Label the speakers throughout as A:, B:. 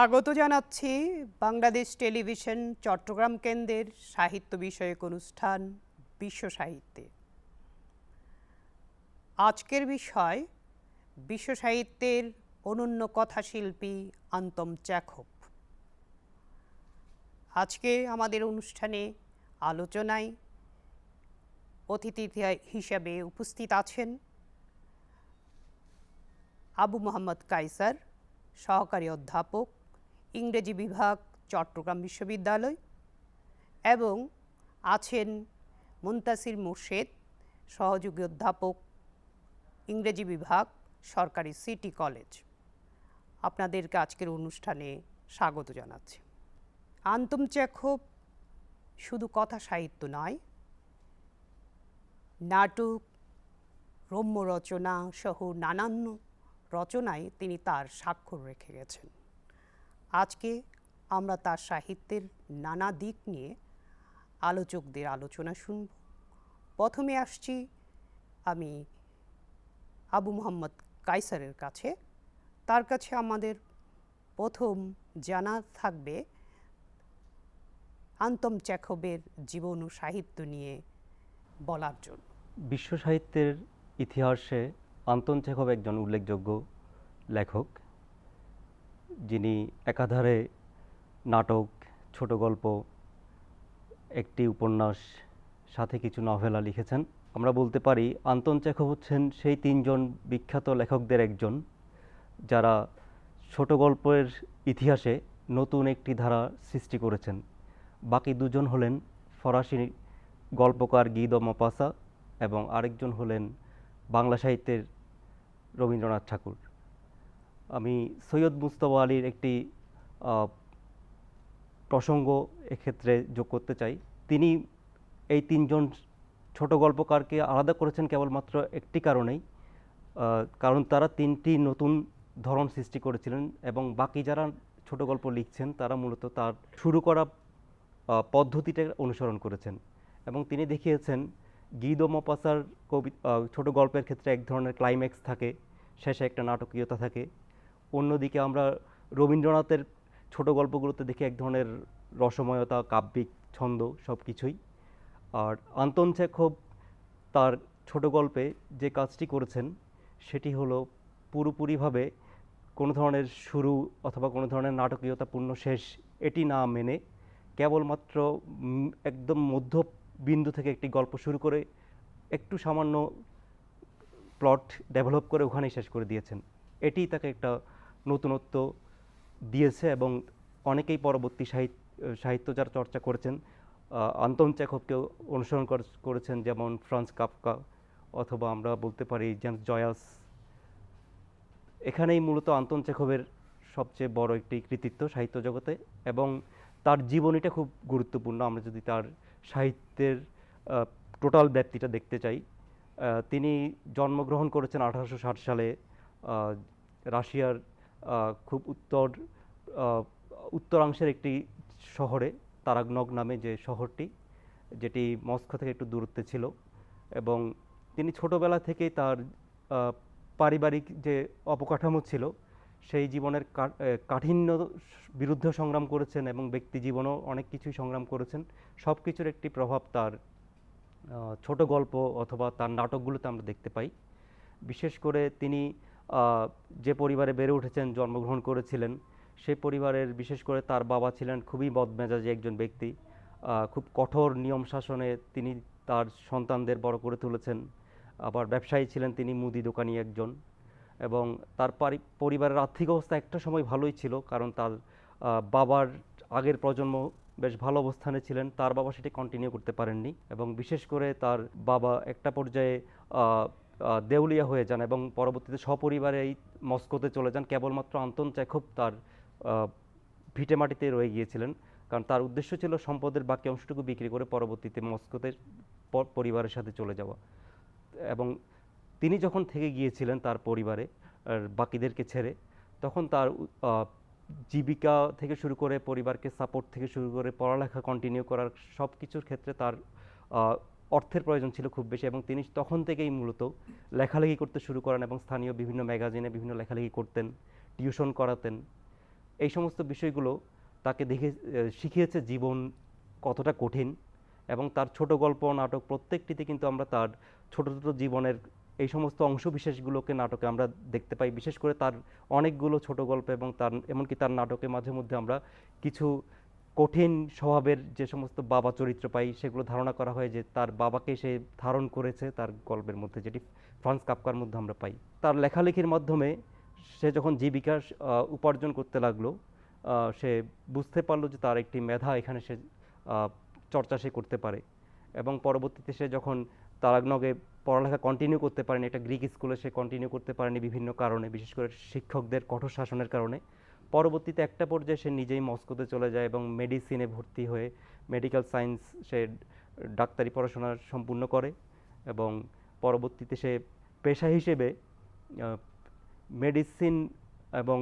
A: স্বাগত জানাচ্ছি বাংলাদেশ টেলিভিশন চট্টগ্রাম কেন্দ্রের সাহিত্য বিষয়ক অনুষ্ঠান বিশ্ব সাহিত্যে। আজকের বিষয় বিশ্ব সাহিত্যের অনন্য কথাশিল্পী আন্তম চ্যাখব। আজকে আমাদের অনুষ্ঠানে আলোচনায় অতিথি হিসাবে উপস্থিত আছেন আবু মোহাম্মদ কাইসার সহকারী অধ্যাপক ইংরেজি বিভাগ, চট্টগ্রাম বিশ্ববিদ্যালয় এবং আছেন মুন্তাসির মুর্শেদ, সহযোগী অধ্যাপক, ইংরেজি বিভাগ, সরকারি সিটি কলেজ। আপনাদেরকে আজকের অনুষ্ঠানে স্বাগত জানাচ্ছি। আন্তম চ্যাখব শুধু কথা সাহিত্য নয়, নাটক রম্য রচনা সহ নানান রচনায় তিনি তার স্বাক্ষর রেখে গেছেন। আজকে আমরা তার সাহিত্যের নানা দিক নিয়ে আলোচকদের আলোচনা শুনব। প্রথমে আসছি আমি আবু মোহাম্মদ কাইসারের কাছে। তার কাছে আমাদের প্রথম জানা থাকবে আন্তম চ্যাখবের জীবন ও সাহিত্য নিয়ে বলার জন্য।
B: বিশ্ব সাহিত্যের ইতিহাসে আন্তন চেখব একজন উল্লেখযোগ্য লেখক। যিনি একাধারে নাটক, ছোট গল্প, একটি উপন্যাস, সাথে কিছু নভেলা লিখেছেন। আমরা বলতে পারি, আন্তন চেখব হচ্ছেন সেই তিনজন বিখ্যাত লেখকদের একজন, যারা ছোট গল্পের ইতিহাসে নতুন একটি ধারা সৃষ্টি করেছেন। বাকি দুজন হলেন ফরাসি গল্পকার গিদ মপাসা এবং আরেকজন হলেন বাংলা সাহিত্যের রবীন্দ্রনাথ ঠাকুর। আমি সৈয়দ মুস্তফা আলীর একটি প্রসঙ্গ এক্ষেত্রে যোগ করতে চাই। তিনি এই তিনজন ছোট গল্পকারকে আলাদা করেছেন কেবলমাত্র একটি কারণেই কারণ তারা তিনটি নতুন ধরন সৃষ্টি করেছিলেন এবং বাকি যারা ছোট গল্প লিখছেন তারা মূলত তার শুরু করা পদ্ধতিটা অনুসরণ করেছেন এবং তিনি দেখিয়েছেন, গিদো মপাসার কবি ছোট গল্পের ক্ষেত্রে এক ধরনের ক্লাইম্যাক্স থাকে, শেষে একটা নাটকীয়তা থাকে। অন্যদিকে আমরা রবীন্দ্রনাথের ছোট গল্পগুলোতে দেখি এক ধরনের রসময়তা, কাব্যিক ছন্দ সব কিছুই আর আন্তন চেখব তার ছোট গল্পে যে কাজটি করেছেন, সেটি হলো পুরোপুরিভাবে কোনো ধরনের শুরু অথবা কোনো ধরনের নাটকীয়তাপূর্ণ শেষ, এটি না মেনে কেবলমাত্র একদম মধ্য বিন্দু থেকে একটি গল্প শুরু করে একটু সামান্য প্লট ডেভেলপ করে ওখানেই শেষ করে দিয়েছেন। এটি তাকে একটা নতুনত্ব দিয়েছে এবং অনেকেই পরবর্তী সাহিত্য সাহিত্য যারা চর্চা করেছেন আন্তন চেখবকেও অনুসরণ করেছেন, যেমন ফ্রান্স কাফকা অথবা আমরা বলতে পারি জেমস জয়াস। এখানেই মূলত আন্তন চেখবের সবচেয়ে বড় একটি কৃতিত্ব সাহিত্য জগতে এবং তার জীবনীটা খুব গুরুত্বপূর্ণ। আমরা যদি তার সাহিত্যের টোটাল ব্যাপ্তিটা দেখতে চাই তিনি জন্মগ্রহণ করেছেন আঠারোশো ষাট সালে রাশিয়ার খুব উত্তর উত্তরাংশের একটি শহরে, তারাগনগ নামে যে শহরটি, যেটি মস্কো থেকে একটু দূরত্বে ছিল এবং তিনি ছোটবেলা থেকেই তার পারিবারিক যে অবকাঠামো ছিল, সেই জীবনের কাঠিন্য বিরুদ্ধে সংগ্রাম করেছেন এবং ব্যক্তি জীবনও অনেক কিছুই সংগ্রাম করেছেন। সব কিছুর একটি প্রভাব তার ছোট গল্প অথবা তার নাটকগুলোতে আমরা দেখতে পাই। বিশেষ করে তিনি যে পরিবারে বেড়ে উঠেছেন, জন্মগ্রহণ করেছিলেন সেই পরিবারের বিশেষ করে তার বাবা ছিলেন খুবই বদমেজাজি একজন ব্যক্তি। খুব কঠোর নিয়ম শাসনে তিনি তার সন্তানদের বড় করে তুলেছেন। আবার ব্যবসায়ী ছিলেন তিনি, মুদি দোকানি একজন। এবং তার পারি- পরিবারের আর্থিক অবস্থা একটা সময় ভালোই ছিল, কারণ তার বাবার আগের প্রজন্ম বেশ ভালো অবস্থানে ছিলেন, তার বাবা সেটি কন্টিনিউ করতে পারেননি। এবং বিশেষ করে তার বাবা একটা পর্যায়ে দেউলিয়া হয়ে যান এবং পরবর্তীতে সপরিবারে এই মস্কোতে চলে যান। কেবলমাত্র আন্তন চেখব তার আহ, ভিটেমাটিতে রয়ে গিয়েছিলেন। কারণ তার উদ্দেশ্য ছিল সম্পদের বাকি অংশটুকু বিক্রি করে পরবর্তীতে মস্কোতে পরিবারের সাথে চলে যাওয়া। এবং তিনি যখন থেকে গিয়েছিলেন তার পরিবারে বাকিদেরকে ছেড়ে তখন তার জীবিকা থেকে শুরু করে পরিবারকে সাপোর্ট থেকে শুরু করে পড়ালেখা কন্টিনিউ করার সব কিছুর ক্ষেত্রে তার অর্থের প্রয়োজন ছিল খুব বেশি এবং তিনি তখন থেকেই মূলত লেখালেখি করতে শুরু করেন এবং স্থানীয় বিভিন্ন ম্যাগাজিনে বিভিন্ন লেখালেখি করতেন, টিউশন করাতেন। এই সমস্ত বিষয়গুলো তাকে দেখে শিখিয়েছে জীবন কতটা কঠিন এবং তার ছোট গল্প, নাটক প্রত্যেকটিতে কিন্তু আমরা তার ছোট ছোট জীবনের এই সমস্ত অংশবিশেষগুলোকে নাটকে আমরা দেখতে পাই। বিশেষ করে তার অনেকগুলো ছোট গল্প এবং তার, এমনকি তার নাটকে মাঝে মধ্যে আমরা কিছু কঠিন স্বভাবের যে সমস্ত বাবা চরিত্র পাই, সেগুলো ধারণা করা হয় যে তার বাবাকে সে ধারণ করেছে তার গল্পের মধ্যে, যেটি ফ্রান্স কাপকার মধ্যে আমরা পাই। তার লেখালেখির মাধ্যমে সে যখন জীবিকা উপার্জন করতে লাগল সে বুঝতে পারল যে তার একটি মেধা এখানে সে চর্চা সে করতে পারে। এবং পরবর্তীতে সে যখন তারাগনগে পড়ালেখা কন্টিনিউ করতে পারেনি, একটা গ্রিক স্কুলে সে কন্টিনিউ করতে পারেনি বিভিন্ন কারণে, বিশেষ করে শিক্ষকদের কঠোর শাসনের কারণে পরবর্তীতে একটা পর্যায়ে সে নিজেই মস্কোতে চলে যায় এবং মেডিসিনে ভর্তি হয়ে মেডিকেল সায়েন্স সে ডাক্তারি পড়াশোনা সম্পূর্ণ করে এবং পরবর্তীতে সে পেশা হিসেবে মেডিসিন এবং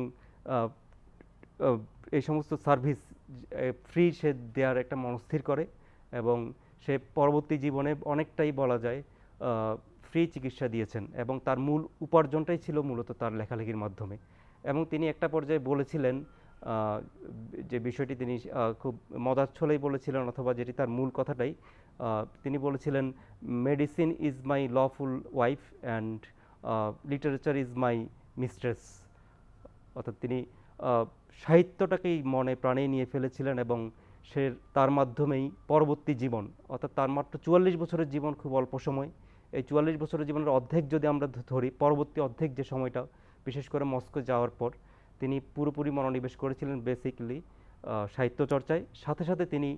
B: এই সমস্ত সার্ভিস ফ্রি সে দেওয়ার একটা মনস্থির করে এবং সে পরবর্তী জীবনে অনেকটাই বলা যায় ফ্রি চিকিৎসা দিয়েছেন এবং তার মূল উপার্জনটাই ছিল মূলত তার লেখালেখির মাধ্যমে। এবং তিনি একটা পর্যায়ে বলেছিলেন যে বিষয়টি তিনি খুব মজার ছলেই বলেছিলেন অথবা যেটি তার মূল কথাটাই তিনি বলেছিলেন medicine is my lawful wife and literature is my mistress অর্থাৎ তিনি সাহিত্যটাকেই মনে প্রাণে নিয়ে ফেলেছিলেন এবং সে, তার মাধ্যমেই পরবর্তী জীবন, অর্থাৎ তার মাত্র চুয়াল্লিশ বছরের জীবন খুব অল্প সময়। এই চুয়াল্লিশ বছরের জীবনের অর্ধেক যদি আমরা ধরি, পরবর্তী অর্ধেক যে সময়টা বিশেষ করে মস্কো যাওয়ার পর তিনি পুরোপুরি মনোনিবেশ করেছিলেন বেসিকলি সাহিত্য চর্চায়। সাথে সাথে তিনি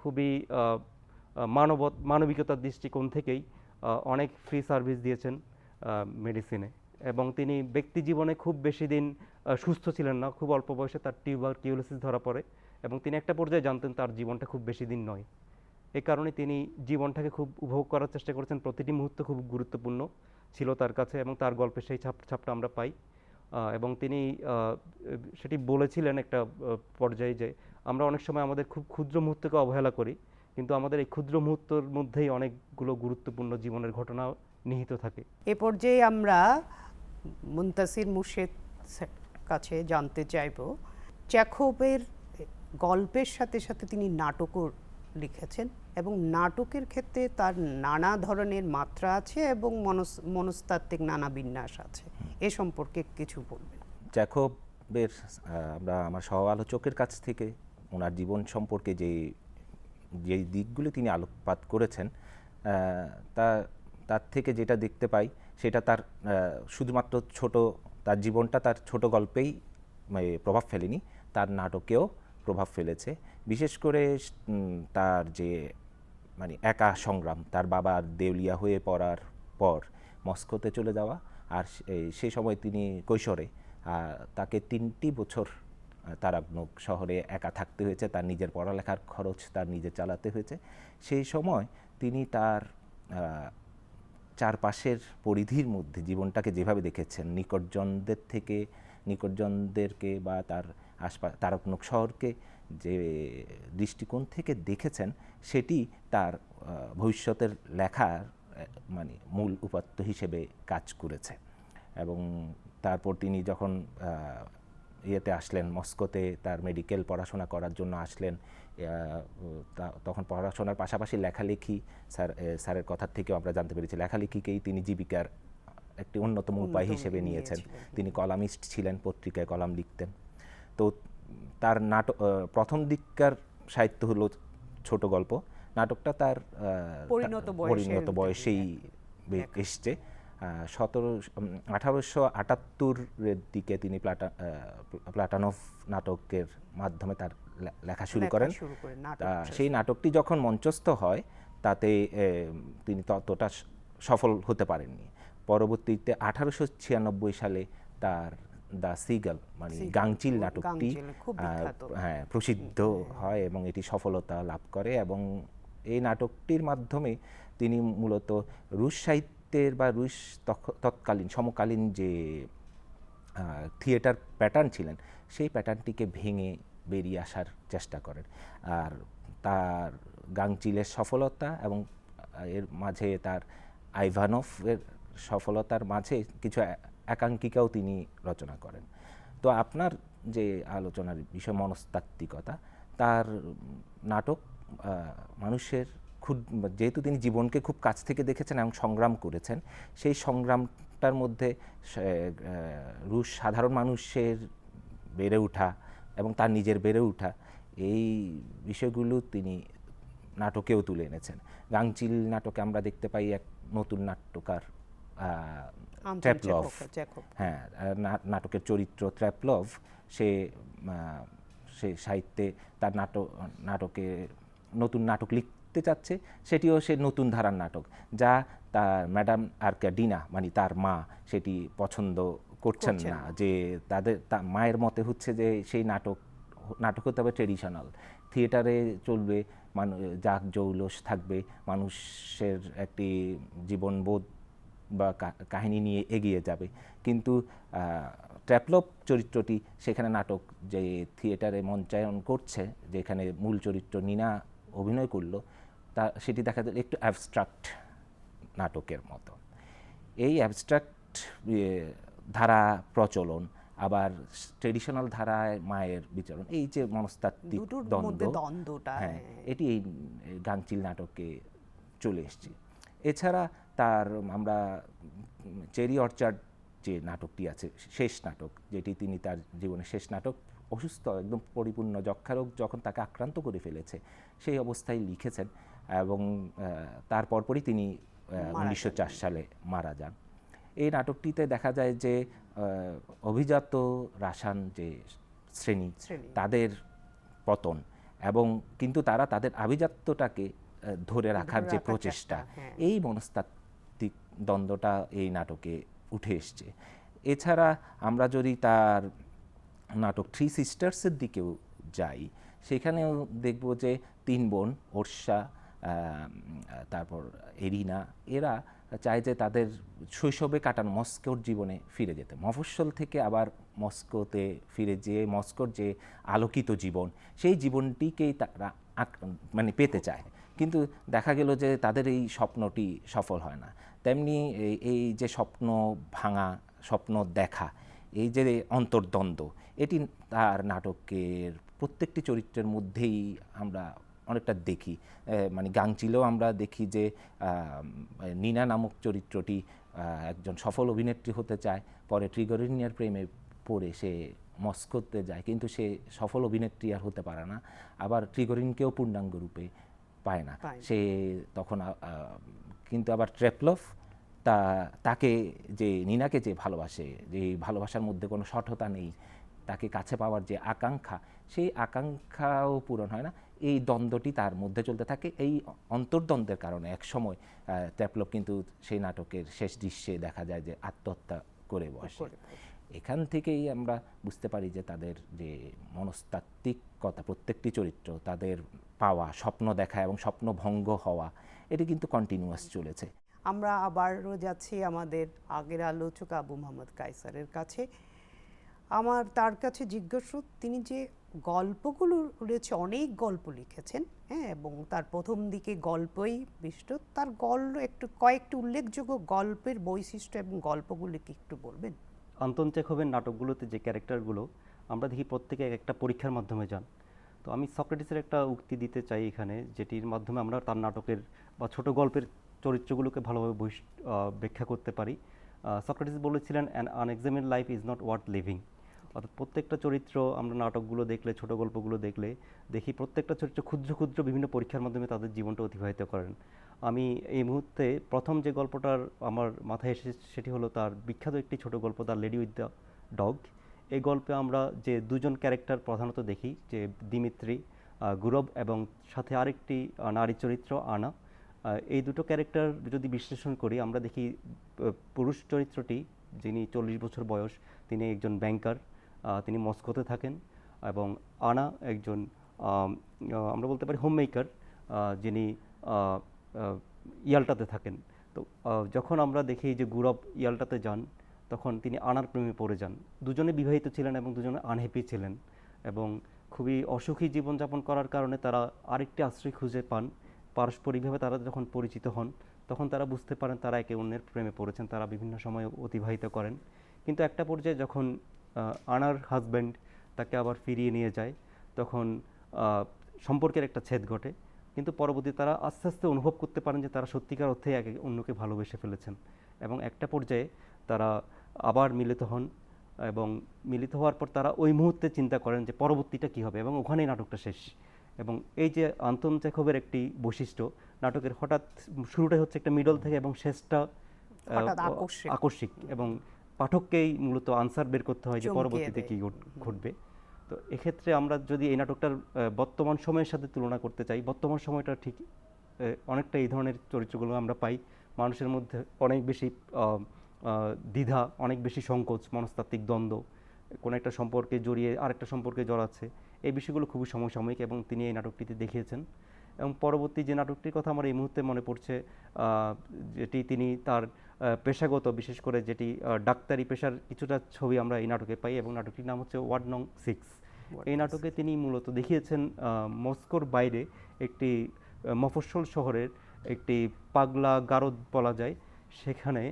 B: খুবই মানব মানবিকতার দৃষ্টিকোণ থেকেই অনেক ফ্রি সার্ভিস দিয়েছেন মেডিসিনে এবং তিনি ব্যক্তি জীবনে খুব বেশি দিন সুস্থ ছিলেন না। খুব অল্প বয়সে তার টিউবার কিউলোসিস ধরা পড়ে এবং তিনি একটা পর্যায়ে জানতেন তার জীবনটা খুব বেশি দিন নয়। এই কারণে তিনি জীবনটাকে খুব উপভোগ করার চেষ্টা করেছেন। প্রতিটি মুহূর্ত খুব গুরুত্বপূর্ণ ছিল তার কাছে এবং তার গল্পে সেই ছাপ, ছাপটা আমরা পাই। এবং তিনি সেটি বলেছিলেন একটা পর্যায়ে যে আমরা অনেক সময় আমাদের খুব ক্ষুদ্র মুহূর্তকে অবহেলা করি, কিন্তু আমাদের এই ক্ষুদ্র মুহূর্তের মধ্যেই অনেকগুলো গুরুত্বপূর্ণ জীবনের ঘটনা নিহিত থাকে।
A: এ পর্যায়ে আমরা মুন্তাসির মুর্শেদ কাছে জানতে চাইব চ্যাখোবের গল্পের সাথে সাথে তিনি নাটকও লিখেছেন এবং নাটকের ক্ষেত্রে তার নানা ধরনের মাত্রা আছে এবং মনস মনস্তাত্ত্বিক নানা বিন্যাস আছে। এ সম্পর্কে কিছু বলবেন।
C: জ্যাকবের আমরা আমার সহ আলোচকের কাছ থেকে ওনার জীবন সম্পর্কে যে যে দিকগুলো তিনি আলোকপাত করেছেন তা তার থেকে যেটা দেখতে পাই সেটা তার শুধুমাত্র ছোট তার জীবনটা তার ছোট গল্পেই প্রভাব ফেলেনি তার নাটকেও প্রভাব ফেলেছে। বিশেষ করে তার যে মানে একা সংগ্রাম, তার বাবার দেউলিয়া হয়ে পড়ার পর মস্কোতে চলে যাওয়া আর সেই সময় তিনি কৈশোরে। তাকে তিনটি বছর তারাগনক শহরে একা থাকতে হয়েছে। তার নিজের পড়ালেখার খরচ তার নিজে চালাতে হয়েছে। সেই সময় তিনি তার চারপাশের পরিধির মধ্যে জীবনটাকে যেভাবে দেখেছেন, নিকটজনদের থেকে, নিকটজনদেরকে বা তার আশপাশ তারকনক শহরকে যে দৃষ্টিকোণ থেকে দেখেছেন সেটি তার ভবিষ্যতের লেখার মানে মূল উপাত্ত হিসেবে কাজ করেছে। এবং তারপর তিনি যখন ইয়েতে আসলেন মস্কোতে তার মেডিকেল পড়াশোনা করার জন্য আসলেন তখন পড়াশোনার পাশাপাশি লেখালেখি স্যার স্যারের কথার থেকেও আমরা জানতে পেরেছি লেখালেখিকেই তিনি জীবিকার একটি অন্যতম উপায় হিসেবে নিয়েছেন। তিনি কলামিস্ট ছিলেন পত্রিকায় কলাম লিখতেন। তো তার নাটক প্রথম দিককার সাহিত্য হলো ছোট গল্প। নাটকটা তার
A: পরিণত
C: পরিণত বয়সেই এসছে। সতেরো আঠারোশো আটাত্তরের দিকে তিনি প্লাটা আহ, প্লাটানভ নাটকের মাধ্যমে তার লেখা শুরু করেন। সেই নাটকটি যখন মঞ্চস্থ হয় তাতে তিনি ততটা সফল হতে পারেননি। পরবর্তীতে আঠারোশো ছিয়ানব্বই সালে তার দ্য সিগাল মানে গাংচিল নাটকটি
A: খুব
C: হ্যাঁ প্রসিদ্ধ হয় এবং এটি সফলতা লাভ করে এবং এই নাটকটির মাধ্যমে তিনি মূলত রুশ সাহিত্যের বা রুশ তৎকালীন সমকালীন যে থিয়েটার প্যাটার্ন ছিলেন সেই প্যাটার্নটিকে ভেঙে বেরিয়ে আসার চেষ্টা করেন। আর তার গাংচিলের সফলতা এবং এর মাঝে তার আইভানফের সফলতার মাঝে কিছু একাঙ্কিকাও তিনি রচনা করেন। তো আপনার যে আলোচনার বিষয়, মনস্তাত্ত্বিকতা, তার নাটক মানুষের খুব, যেহেতু তিনি জীবনকে খুব কাছ থেকে দেখেছেন এবং সংগ্রাম করেছেন, সেই সংগ্রামটার মধ্যে রুশ সাধারণ মানুষের বেড়ে ওঠা এবং তার নিজের বেড়ে ওঠা, এই বিষয়গুলো তিনি নাটকেও তুলে এনেছেন। গাংচিল নাটকে আমরা দেখতে পাই এক নতুন নাট্যকার ট্র্যাপলভ। হ্যাঁ নাটকের চরিত্র ট্র্যাপলভ সে সে সাহিত্যে তার নাটক নাটকে নতুন নাটক লিখতে চাচ্ছে সেটিও সে নতুন ধারার নাটক যা তার ম্যাডাম আর আর্কাডিনা মানে তার মা সেটি পছন্দ করছেন না। যে তাদের তা মায়ের মতে হচ্ছে যে সেই নাটক নাটক হতে হবে ট্রেডিশনাল থিয়েটারে চলবে মানুষ যাক জৌলস থাকবে মানুষের একটি জীবনবোধ বা কাহিনী নিয়ে এগিয়ে যাবে। কিন্তু ট্র্যাপলপ চরিত্রটি সেখানে নাটক যে থিয়েটারে মঞ্চায়ন করছে যেখানে মূল চরিত্র নিনা অভিনয় করল তা সেটি দেখা যায় একটু অ্যাবস্ট্রাক্ট নাটকের মতো। এই অ্যাবস্ট্রাক্ট ধারা প্রচলন আবার ট্রেডিশনাল ধারায় মায়ের বিচরণ এই যে মনস্তাত্ত্বিক দ্বন্দ্ব
A: দ্বন্দ্বটা,
C: হ্যাঁ
A: হ্যাঁ।
C: এটি এই গাংচিল নাটকে চলে এসছে। এছাড়া তার আমরা চেরি অর্চার্ড যে নাটকটি আছে শেষ নাটক যেটি তিনি তার জীবনের শেষ নাটক অসুস্থ একদম পরিপূর্ণ যক্ষারোগ যখন তাকে আক্রান্ত করে ফেলেছে সেই অবস্থায় লিখেছেন এবং তার পরপরই তিনি উনিশশো চার সালে মারা যান এই নাটকটিতে দেখা যায় যে অভিজাত রাসান যে শ্রেণি। তাদের পতন এবং কিন্তু তারা তাদের আভিজাত্যটাকে ধরে রাখার যে প্রচেষ্টা
A: হ্যাঁ।
C: এই মনস্তাত্ত্বিক দ্বন্দ্বটা এই নাটকে উঠে এসছে। এছাড়া আমরা যদি তার নাটক থ্রি সিস্টার্সের দিকেও যাই, সেখানেও দেখব যে তিন বোন, ওর্ষা তারপর এরিনা, এরা চায় যে তাদের শৈশবে কাটানো মস্কোর জীবনে ফিরে যেতে। মফস্বল থেকে আবার মস্কোতে ফিরে যেয়ে মস্কোর যে আলোকিত জীবন, সেই জীবনটিকেই তারা মানে পেতে চায়। কিন্তু দেখা গেল যে তাদের এই স্বপ্নটি সফল হয় না। তেমনি এই- এই যে স্বপ্ন ভাঙা স্বপ্ন দেখা এই যে অন্তর্দ্বন্দ্ব এটি তার নাটকের প্রত্যেকটি চরিত্রের মধ্যেই আমরা অনেকটা দেখি। মানে গাংচিলেও আমরা দেখি যে নিনা নামক চরিত্রটি একজন সফল অভিনেত্রী হতে চায় পরে ট্রিগরিনিয়ার প্রেমে পড়ে সে মস্কোতে যায় কিন্তু সে সফল অভিনেত্রী আর হতে পারে না। আবার ট্রিগরিনকেও পূর্ণাঙ্গ রূপে পায় না। সে তখন কিন্তু আবার ট্রেপলভ তা তাকে যে নিনাকে যে ভালোবাসে যে ভালোবাসার মধ্যে কোনো সঠতা নেই তাকে কাছে পাওয়ার যে আকাঙ্ক্ষা সেই আকাঙ্ক্ষাও পূরণ হয় না। এই দ্বন্দ্বটি তার মধ্যে চলতে থাকে। এই অন্তর্দ্বন্দ্বের কারণে এক সময় ট্যাপলভ কিন্তু সেই নাটকের শেষ দৃশ্যে দেখা যায় যে আত্মহত্যা করে বসে।
A: করে বসে।
C: এখান থেকেই আমরা বুঝতে পারি যে তাদের যে মনস্তাত্ত্বিকতা প্রত্যেকটি চরিত্র তাদের পাওয়া স্বপ্ন দেখা এবং স্বপ্ন ভঙ্গ হওয়া এটি কিন্তু কন্টিনিউয়াস চলেছে।
A: আমরা আবারও যাচ্ছি আমাদের আগের আলোচক আবু মোহাম্মদ কাইসারের কাছে। আমার তার কাছে জিজ্ঞাসা, তিনি যে গল্পগুলো রয়েছে, অনেক গল্প লিখেছেন হ্যাঁ এবং তার প্রথম দিকে গল্পই বিষ্ট, তার গল্প একটু, কয়েকটি উল্লেখযোগ্য গল্পের বৈশিষ্ট্য এবং গল্পগুলিকে একটু বলবেন।
B: আন্তন চেখবের নাটকগুলোতে যে ক্যারেক্টারগুলো, আমরা দেখি প্রত্যেকে এক একটা পরীক্ষার মাধ্যমে যান। তো আমি সক্রেটিসের একটা উক্তি দিতে চাই এখানে, যেটির মাধ্যমে আমরা তার নাটকের বা ছোট গল্পের চরিত্রগুলোকে ভালোভাবে ব্যাখ্যা করতে পারি। সক্রেটিস বলেছিলেন an unexamined life is not worth living অর্থাৎ প্রত্যেকটা চরিত্র, আমরা নাটকগুলো দেখলে, ছোট গল্পগুলো দেখলে, দেখি প্রত্যেকটা চরিত্র ক্ষুদ্র ক্ষুদ্র বিভিন্ন পরীক্ষার মাধ্যমে তাদের জীবনটা অতিবাহিত করেন। আমি এই মুহূর্তে প্রথম যে গল্পটার আমার মাথায় এসেছে, সেটি হলো তার বিখ্যাত একটি ছোট গল্প the lady with the dog এই গল্পে আমরা যে দুজন ক্যারেক্টার প্রধানত দেখি, যে দিমিত্রি গুরব এবং সাথে আরেকটি নারী চরিত্র, আনা। এই দুটো ক্যারেক্টার যদি বিশ্লেষণ করি আমরা দেখি পুরুষ চরিত্রটি যিনি চল্লিশ বছর বয়স তিনি একজন ব্যাংকার তিনি মস্কোতে থাকেন এবং আনা একজন আমরা বলতে পারি হোম মেকার যিনি আহ, থাকেন। তো যখন আমরা দেখি যে গুরব ইয়ালটাতে যান তখন তিনি আনার প্রেমে পড়ে যান। দুজনে বিবাহিত ছিলেন এবং দুজনে আনহ্যাপি ছিলেন এবং খুবই অসুখী জীবনযাপন করার কারণে তারা আরেকটি আশ্রয় খুঁজে পান। পারস্পরিকভাবে তারা যখন পরিচিত হন, তখন তারা বুঝতে পারেন তারা একে অন্যের প্রেমে পড়েছেন, তারা বিভিন্ন সময় অতিবাহিত করেন। কিন্তু একটা পর্যায়ে যখন আনার হাজব্যান্ড তাকে আবার ফিরিয়ে নিয়ে যায়, তখন সম্পর্কের একটা ছেদ ঘটে। কিন্তু পরবর্তী তারা আস্তে আস্তে অনুভব করতে পারেন যে তারা সত্যিকার অর্থে একে অন্যকে ভালোবেসে ফেলেছেন। এবং একটা পর্যায়ে তারা আবার মিলিত হন এবং মিলিত হওয়ার পর তারা ওই মুহূর্তে চিন্তা করেন যে পরবর্তীটা কী হবে এবং ওখানেই নাটকটা শেষ। এবং এই যে আন্তন চেখবের একটি বৈশিষ্ট্য নাটকের হঠাৎ শুরুটাই হচ্ছে একটা মিডল থেকে এবং শেষটা
A: আকস্মিক।
B: এবং পাঠককেই মূলত আনসার বের করতে হয় যে পরবর্তীতে। কী ঘটবে তো এক্ষেত্রে আমরা যদি এই নাটকটার বর্তমান সময়ের সাথে তুলনা করতে চাই বর্তমান সময়টা ঠিক অনেকটা এই ধরনের চরিত্রগুলো আমরা পাই মানুষের মধ্যে অনেক বেশি দ্বিধা অনেক বেশি সংকোচ মনস্তাত্ত্বিক দ্বন্দ্ব কোনো একটা সম্পর্কে জড়িয়ে আরেকটা সম্পর্কে জড়াচ্ছে এই বিষয়গুলো খুবই সমসাময়িক এবং তিনি এই নাটকটিতে দেখিয়েছেন। এবং পরবর্তী যে নাটকটির কথা আমার এই মুহূর্তে মনে পড়ছে যেটি তিনি তার পেশাগত বিশেষ করে যেটি ডাক্তারি পেশার কিছুটা ছবি আমরা এই নাটকে পাই এবং নাটকটির নাম হচ্ছে ওয়ার্ড নং সিক্স। এই নাটকে তিনি মূলত দেখিয়েছেন মস্কোর বাইরে একটি মফস্বল শহরের একটি পাগলা গারদ বলা যায়। সেখানে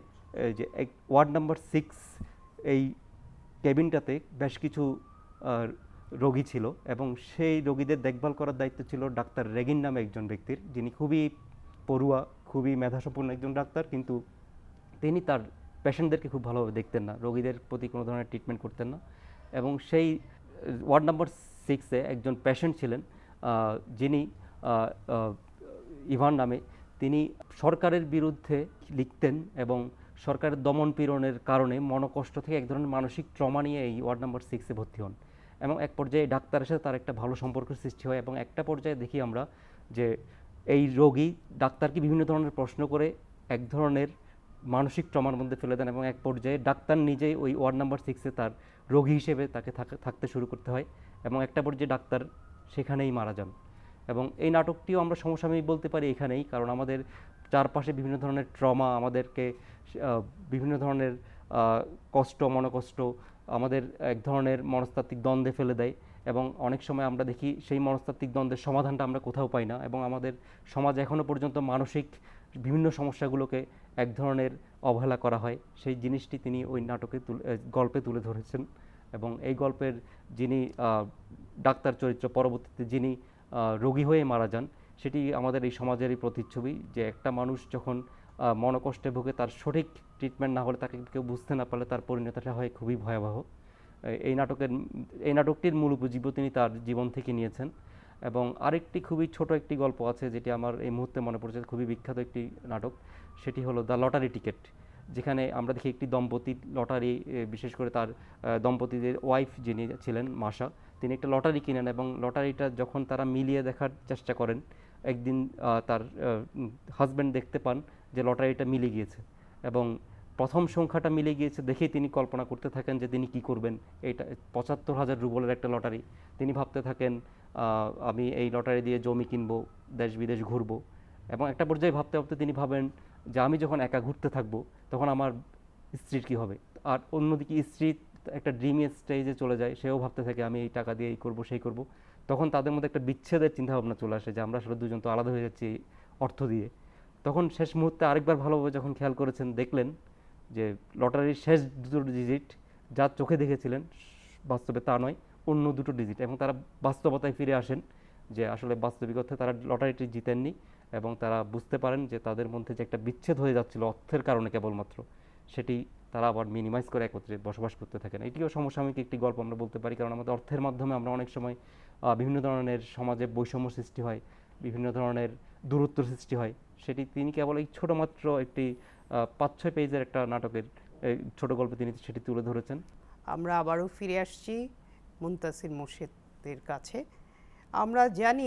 B: যে এক ওয়ার্ড নাম্বার সিক্স এই কেবিনটাতে বেশ কিছু রোগী ছিল এবং সেই রোগীদের দেখভাল করার দায়িত্ব ছিল ডাক্তার রেগিন নামে একজন ব্যক্তির, যিনি খুবই পড়ুয়া, খুবই মেধাসম্পন্ন একজন ডাক্তার, কিন্তু তিনি তার পেশেন্টদেরকে খুব ভালোভাবে দেখতেন না, রোগীদের প্রতি কোনো ধরনের ট্রিটমেন্ট করতেন না। এবং সেই ওয়ার্ড নাম্বার সিক্সে একজন পেশেন্ট ছিলেন যিনি ইভান নামে। তিনি সরকারের বিরুদ্ধে লিখতেন এবং সরকারের দমন পীড়নের কারণে মনকষ্ট থেকে এক ধরনের মানসিক ট্রমা নিয়ে এই ওয়ার্ড নাম্বার সিক্সে ভর্তি হন। এবং এক পর্যায়ে ডাক্তারের সাথে তার একটা ভালো সম্পর্ক সৃষ্টি হয় এবং একটা পর্যায়ে দেখি আমরা যে এই রোগী ডাক্তারকে বিভিন্ন ধরনের প্রশ্ন করে এক ধরনের মানসিক ট্রমার মধ্যে ফেলে দেন এবং এক পর্যায়ে ডাক্তার নিজেই ওই ওয়ার্ড নাম্বার সিক্সে তার রোগী হিসেবে তাকে থাকা- থাকতে শুরু করতে হয় এবং একটা পর্যায়ে ডাক্তার সেখানেই মারা যান। এবং এই নাটকটিও আমরা সমসাময়িক বলতে পারি এখানেই, কারণ আমাদের চারপাশে বিভিন্ন ধরনের ট্রমা আমাদেরকে বিভিন্ন ধরনের কষ্ট মনোকষ্ট আমাদের এক ধরনের মনস্তাত্ত্বিক দ্বন্দ্বে ফেলে দেয় এবং অনেক সময় আমরা দেখি সেই মনস্তাত্ত্বিক দ্বন্দ্বের সমাধানটা আমরা কোথাও পাই না এবং আমাদের সমাজ এখনও পর্যন্ত মানসিক বিভিন্ন সমস্যাগুলোকে এক ধরনের অবহেলা করা হয়। সেই জিনিসটি তিনি ওই নাটকে গল্পে তুলে ধরেছেন এবং এই গল্পের যিনি ডাক্তার চরিত্র পরবর্তীতে যিনি রোগী হয়ে মারা যান, সেটি আমাদের এই সমাজেরই প্রতিচ্ছবি যে একটা মানুষ যখন মনোকষ্টে ভুগে তার সঠিক ট্রিটমেন্ট না হলে তাকে কেউ বুঝতে না পারলে তার পরিণতিটা হয় খুবই ভয়াবহ। এই- নাটকের, এই নাটকটির মূল উপজীব্য তিনি তার জীবন থেকে নিয়েছেন। এবং আরেকটি খুবই ছোট একটি গল্প আছে যেটি আমার এই মুহূর্তে মনে পড়ছে খুবই বিখ্যাত একটি নাটক। সেটি হলো দ্য লটারি টিকেট, যেখানে আমরা দেখি একটি দম্পতি লটারি বিশেষ করে তার দম্পতিদের ওয়াইফ যিনি ছিলেন মাসা, তিনি একটা লটারি কিনেন এবং লটারিটা যখন তারা মিলিয়ে দেখার চেষ্টা করেন, একদিন তার হাজব্যান্ড দেখতে পান যে লটারিটা মিলে গিয়েছে এবং প্রথম সংখ্যাটা মিলে গিয়েছে দেখেই তিনি কল্পনা করতে থাকেন যে তিনি কি করবেন। এইটা পঁচাত্তর হাজার রুবলের একটা লটারি। তিনি ভাবতে থাকেন আমি এই লটারি দিয়ে জমি কিনবো, দেশ বিদেশ ঘুরবো এবং একটা পর্যায়ে ভাবতে ভাবতে তিনি ভাবেন যে আমি যখন একা ঘুরতে থাকব তখন আমার স্ত্রীর কী হবে? আর অন্যদিকে স্ত্রী একটা ড্রিম স্টেজে চলে যায়, সেও ভাবতে থাকে আমি এই টাকা দিয়ে এই করব, সেই করব। তখন তাদের মধ্যে একটা বিচ্ছেদের চিন্তাভাবনা চলে আসে যে আমরা আসলে দুজন তো আলাদা হয়ে যাচ্ছি অর্থ দিয়ে। তখন শেষ মুহূর্তে আরেকবার ভালোভাবে যখন খেয়াল করেছেন, দেখলেন যে লটারির শেষ দুটো ডিজিট যা চোখে দেখেছিলেন, বাস্তবে তা নয়, অন্য দুটো ডিজিট এবং তারা বাস্তবতায় ফিরে আসেন যে আসলে বাস্তবিক অর্থে তারা লটারিটি জিতেননি এবং তারা বুঝতে পারেন যে তাদের মধ্যে যে একটা বিচ্ছেদ হয়ে যাচ্ছিল অর্থের কারণে কেবলমাত্র, সেটি তারা আবার মিনিমাইজ করে একত্রে বসবাস করতে থাকেন। এটিও সমসাময়িক একটি গল্প আমরা বলতে পারি, কারণ আমাদের অর্থের মাধ্যমে আমরা অনেক সময় বিভিন্ন ধরনের সমাজে বৈষম্য সৃষ্টি হয়, বিভিন্ন ধরনের দূরত্ব সৃষ্টি হয়। সেটি তিনি কেবল এই ছোটোমাত্র একটি পাঁচ ছয় পেজের একটা নাটকের ছোট গল্পে তিনি সেটি তুলে ধরেছেন।
A: আমরা আবারও ফিরে আসছি মুন্তাসির মুর্শিদের কাছে। আমরা জানি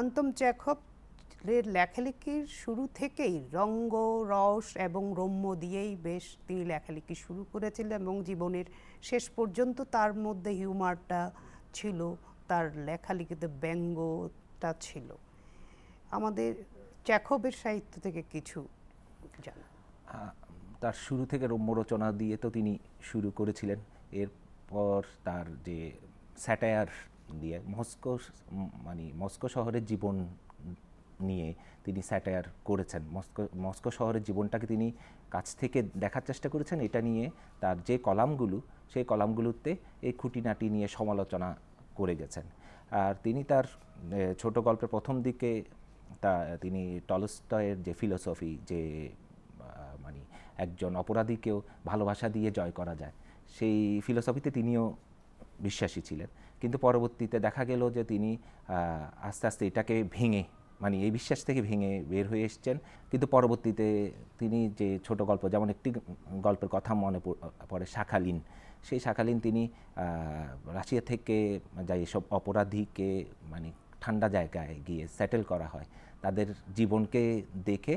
A: আন্তম চ্যাখবের লেখালেখির শুরু থেকেই রঙ্গ, রস এবং রম্য দিয়েই বেশ তিনি লেখালেখি শুরু করেছিলেন এবং জীবনের শেষ পর্যন্ত তার মধ্যে হিউমারটা ছিল, তার লেখালেখিতে ব্যঙ্গটা ছিল। আমাদের চ্যাখবের সাহিত্য থেকে কিছু জানা।
C: তার শুরু থেকে রম্য রচনা দিয়ে তো তিনি শুরু করেছিলেন। এরপর তার যে স্যাটায়ার দিয়ে মস্কো মানে মস্কো শহরের জীবন নিয়ে তিনি স্যাটায়ার করেছেন। মস্কো মস্কো শহরের জীবনটাকে তিনি কাছ থেকে দেখার চেষ্টা করেছেন। এটা নিয়ে তার যে কলামগুলো, সেই কলামগুলোতে এই খুঁটিনাটি নিয়ে সমালোচনা করে গেছেন। আর তিনি তার ছোট গল্পের প্রথম দিকে তা, তিনি টলস্টয়ের যে ফিলোসফি, যে মানে একজন অপরাধীকেও ভালোবাসা দিয়ে জয় করা যায়, সেই ফিলোসফিতে তিনিও বিশ্বাসী ছিলেন। কিন্তু পরবর্তীতে দেখা গেল যে তিনি আস্তে আস্তে এটাকে ভেঙে মানে এই বিশ্বাস থেকে ভেঙে বের হয়ে এসছেন। কিন্তু পরবর্তীতে তিনি যে ছোট গল্প, যেমন একটি গল্পের কথা মনে পড়ে শাখালিন, সেই শাখালিন তিনি রাশিয়া থেকে যাই এসব অপরাধীকে মানে ঠান্ডা জায়গায় গিয়ে সেটেল করা হয়। তাদের জীবনকে দেখে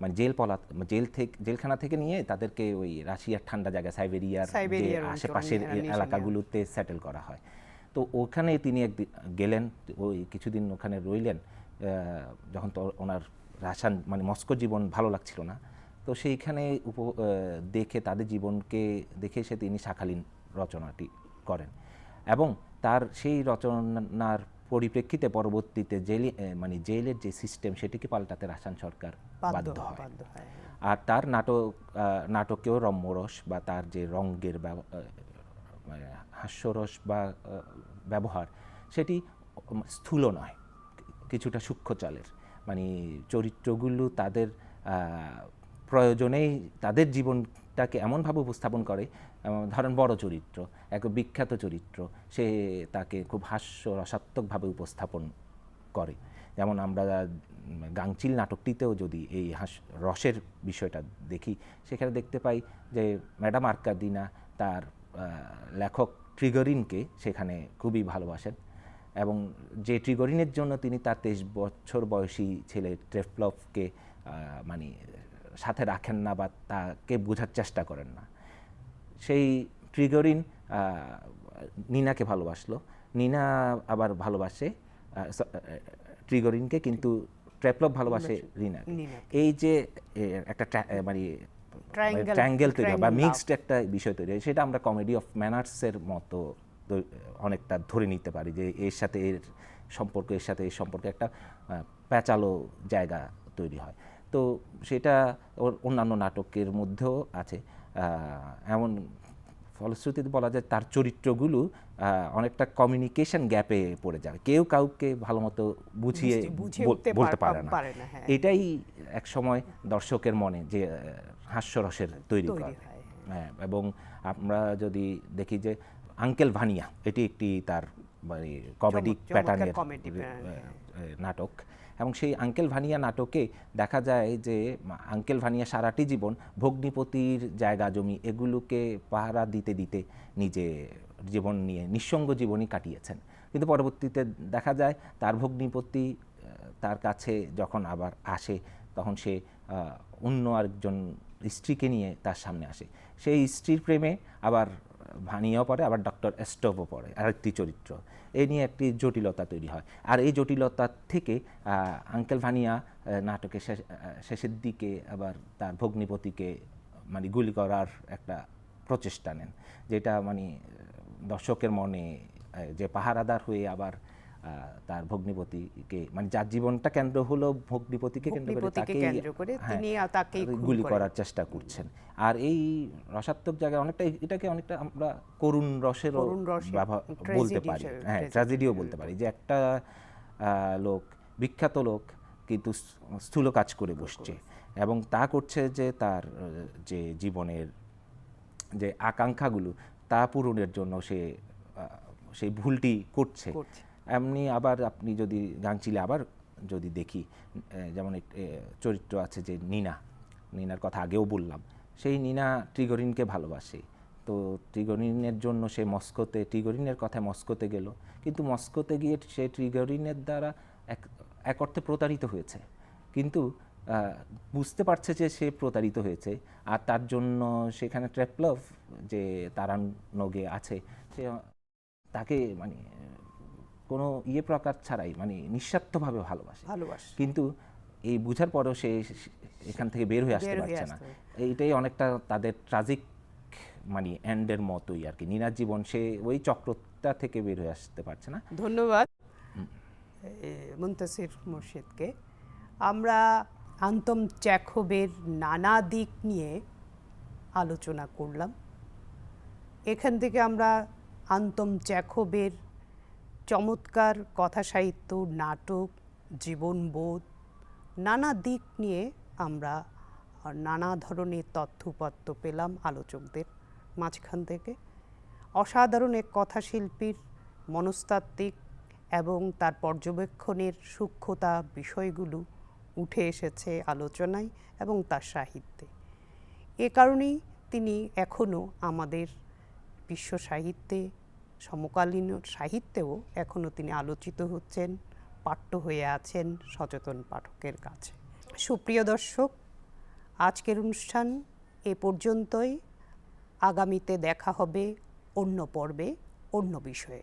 C: মানে জেল পলা জেল থেকে জেলখানা থেকে নিয়ে তাদেরকে ওই রাশিয়ার ঠান্ডা জায়গা সাইবেরিয়ার যে আশেপাশের এলাকাগুলোতে সেটেল করা হয়। তো ওখানে তিনি একদিন গেলেন ওই কিছুদিন ওখানে রইলেন যখন তো ওনার রাসান মানে মস্কো জীবন ভালো লাগছিল না। তো সেইখানে উপ দেখে তাদের জীবনকে দেখে সে তিনি শাখালীন রচনাটি করেন। এবং তার সেই রচনার পরিপ্রেক্ষিতে পরবর্তীতে জেলে মানে জেলের যে সিস্টেম সেটিকে পাল্টাতে রাসান সরকার
A: বাধ্য হয়,
C: আর তার নাটক নাটকেও রম্যরস বা তার যে রঙ্গের হাস্যরস বা ব্যবহার সেটি স্থূল নয় কিছুটা সূক্ষ্ম চালের। মানে চরিত্রগুলো তাদের প্রয়োজনেই তাদের জীবনটাকে এমনভাবে উপস্থাপন করে ধরেন বড় চরিত্র, এক বিখ্যাত চরিত্র, সে তাকে খুব হাস্য রসাত্মকভাবে উপস্থাপন করে। যেমন আমরা গাংচিল নাটকটিতেও যদি এই হাস, রসের বিষয়টা দেখি, সেখানে দেখতে পাই যে ম্যাডাম আর্কাদিনা তার লেখক ট্রিগরিনকে সেখানে খুবই ভালোবাসেন এবং যে ট্রিগরিনের জন্য তিনি তার তেইশ বছর বয়সী ছেলে ট্রেফলভকে মানে সাথে রাখেন না বা তাকে বোঝার চেষ্টা করেন না। সেই ট্রিগরিন নিনাকে ভালোবাসলো। নিনা আবার ভালোবাসে ট্রিগরিনকে কিন্তু ট্র্যাপলভ ভালোবাসে রিনাকে।
A: রিনাকে।
C: এই যে একটা মানে ট্রায়াঙ্গেল তৈরি বা মিক্সড একটা বিষয় তৈরি হয় সেটা আমরা কমেডি অফ ম্যানার্সের মতো অনেকটা ধরে নিতে পারি যে এর সাথে এর সম্পর্ক এর সাথে এর সম্পর্কে একটা প্যাচালো জায়গা তৈরি হয়। তো সেটা ওর অন্যান্য নাটকের মধ্যেও আছে। এমন ফলশ্রুতিতে বলা যায় তার চরিত্রগুলো অনেকটা কমিউনিকেশন গ্যাপে পড়ে যায়। কেউ কাউকে ভালো মতো বুঝিয়ে বলতে
A: পারে
C: না।
A: হ্যাঁ।
C: এটাই এক সময় দর্শকের মনে যে হাস্যরসের তৈরি করে।
A: হ্যাঁ
C: এবং আমরা যদি দেখি যে আঙ্কেল ভানিয়া এটি একটি তার মানে কমেডি প্যাটার্নের
A: হ্যাঁ।
C: নাটক। এবং সেই আঙ্কেল ভানিয়া নাটকে দেখা যায় যে আঙ্কেল ভানিয়া সারাটি জীবন ভগ্নিপতির জায়গা জমি এগুলোকে পাহারা দিতে দিতে নিজে জীবন নিয়ে, নিঃসঙ্গ জীবনই কাটিয়েছেন। কিন্তু পরবর্তীতে দেখা যায় তার ভগ্নিপতি তার কাছে যখন আবার আসে, তখন সে অন্য আরেকজন স্ত্রীকে নিয়ে তার সামনে আসে। সেই স্ত্রীর প্রেমে আবার ভানিয়াও পড়ে, আবার ডক্টর এস্টোভও পড়ে। আরেকটি চরিত্র। এই নিয়ে একটি জটিলতা তৈরি হয়। আর এই জটিলতা থেকে আঙ্কেল ভানিয়া নাটকের শেষ- শেষের দিকে আবার তার ভগ্নিপতিকে মানে গুলি করার একটা প্রচেষ্টা নেন। যেটা মানে দর্শকের মনে যে পাহারাদার হয়ে আবার তার ভগ্নিপতিকে মানে যার জীবনটা কেন্দ্র হলো ভগ্নিপতিকে কেন্দ্র করে
A: ভগ্নিপতিকে কেন্দ্র করে
C: হ্যাঁ,
A: তিনি আর তাকেই খুন
C: গুলি করার চেষ্টা করছেন। আর এই রসাত্মক জায়গায় অনেকটা এটাকে অনেকটা আমরা করুণ রসেরও
A: রসের,
C: বলতে পারি। হ্যাঁ ট্র্যাজেডিও বলতে পারি যে একটা আহ, লোক বিখ্যাত লোক কিন্তু স্থূল কাজ করে বসছে এবং তা করছে যে তার যে জীবনের যে আকাঙ্ক্ষাগুলো তা পূরণের জন্য সে সেই ভুলটি করছে। এমনি আবার আপনি যদি গাংচিলে আবার যদি দেখি যেমন চরিত্র আছে যে নিনা, নিনার কথা আগেও বললাম, সেই নিনা ট্রিগরিনকে ভালোবাসে। তো ট্রিগরিনের জন্য সে মস্কোতে ট্রিগরিনের কথায় মস্কোতে গেল, কিন্তু মস্কোতে গিয়ে সে ট্রিগরিনের দ্বারা এক এক অর্থে প্রতারিত হয়েছে। কিন্তু বুঝতে পারছে যে সে প্রতারিত হয়েছে, আর তার জন্য সেখানে ট্র্যাপলভ যে তারানগে আছে, সে তাকে মানে কোনো ইয়ে প্রকার ছাড়াই মানে নিঃস্বার্থভাবে ভালোবাসে।
A: ভালোবাসে।
C: কিন্তু এই বুঝার পরেও সে এখান থেকে বের হয়ে আসতে পারছে না। এইটাই অনেকটা তাদের ট্রাজিক মানে এন্ডের মতোই আর কি। নিনার জীবন সে ওই চক্রটা থেকে বের হয়ে আসতে পারছে না।
A: ধন্যবাদ। মুন্তাসির মুর্শিদকে। আমরা আন্তম চ্যাখবের নানা দিক নিয়ে আলোচনা করলাম। এখান থেকে আমরা আন্তম চ্যাখবের চমৎকার কথা সাহিত্য, নাটক, জীবনবোধ, নানা দিক নিয়ে আমরা নানা ধরনের তথ্যপত্র পেলাম আলোচকদের মাঝখান থেকে। অসাধারণ এক কথাশিল্পীর মনস্তাত্ত্বিক এবং তার পর্যবেক্ষণের সূক্ষ্মতা বিষয়গুলো উঠে এসেছে আলোচনায় এবং তার সাহিত্যে। এ কারণেই তিনি এখনও আমাদের বিশ্ব সাহিত্যে সমকালীন সাহিত্যেও এখনও তিনি আলোচিত হচ্ছেন, পাঠ্য হয়ে আছেন সচেতন পাঠকের কাছে। সুপ্রিয় দর্শক, আজকের অনুষ্ঠান এ পর্যন্তই। আগামীতে দেখা হবে অন্য পর্বে, অন্য বিষয়ে।